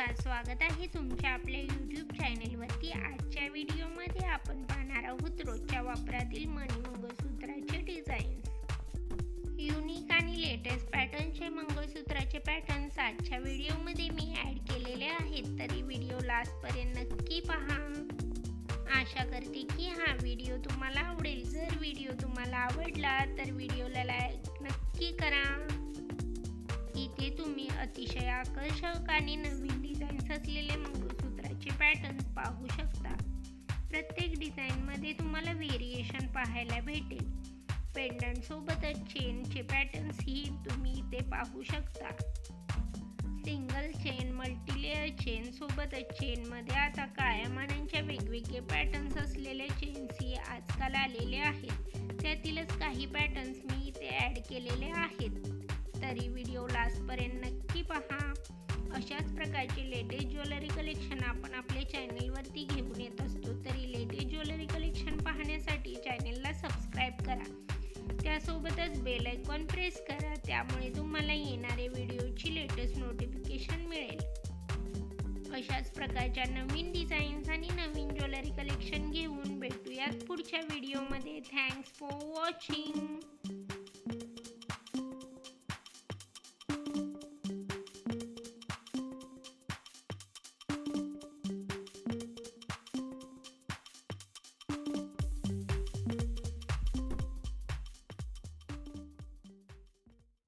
नमस्कार स्वागत आहे तुमच्या आपल्या यूट्यूब चॅनेलवरती आजच्या व्हिडिओमध्ये आपण पाहणार आहोत रोजच्या वापरातील मणी मंगळसूत्राचे डिझाईन्स युनिक आणि लेटेस्ट पॅटर्नचे मंगळसूत्राचे पॅटर्न्स आजच्या व्हिडिओमध्ये मी ॲड केलेले आहेत. तरी व्हिडिओ लास्टपर्यंत नक्की पहा. आशा करते की हा व्हिडिओ तुम्हाला आवडेल. जर व्हिडिओ तुम्हाला आवडला तर व्हिडिओला लाईक नक्की करा. अतिशय आकर्षक आणि नवीन डिझाईन्स असलेले मंगळसूत्राचे पॅटर्न पाहू शकता. प्रत्येक डिझाईनमध्ये तुम्हाला व्हेरिएशन पाहायला भेटेल. पेंडंटसोबतच चेनचे पॅटर्न्सही तुम्ही इथे पाहू शकता. सिंगल चेन मल्टीलेअर चेन सोबतच चेनमध्ये आता काळ्या वेगवेगळे पॅटर्न्स असलेले चेन्सही आजकाल आलेले आहेत. त्यातीलच काही पॅटर्न्स मी इथे ॲड केलेले आहेत. तरी व्हिडिओ लास्टपर्यंत नक्की पहा. अशाच प्रकारचे लेटेस्ट ज्वेलरी कलेक्शन आपण आपल्या चॅनेलवरती घेऊन येत असतो. तरी लेटेस्ट ज्वेलरी कलेक्शन पाहण्यासाठी चॅनेलला सबस्क्राईब करा. त्यासोबतच बेल आयकॉन प्रेस करा. त्यामुळे तुम्हाला येणारे व्हिडिओची लेटेस्ट नोटिफिकेशन मिळेल. अशाच प्रकारच्या नवीन डिझाईन्स आणि नवीन ज्वेलरी कलेक्शन घेऊन भेटूयात पुढच्या व्हिडिओमध्ये थँक्स फॉर वॉचिंग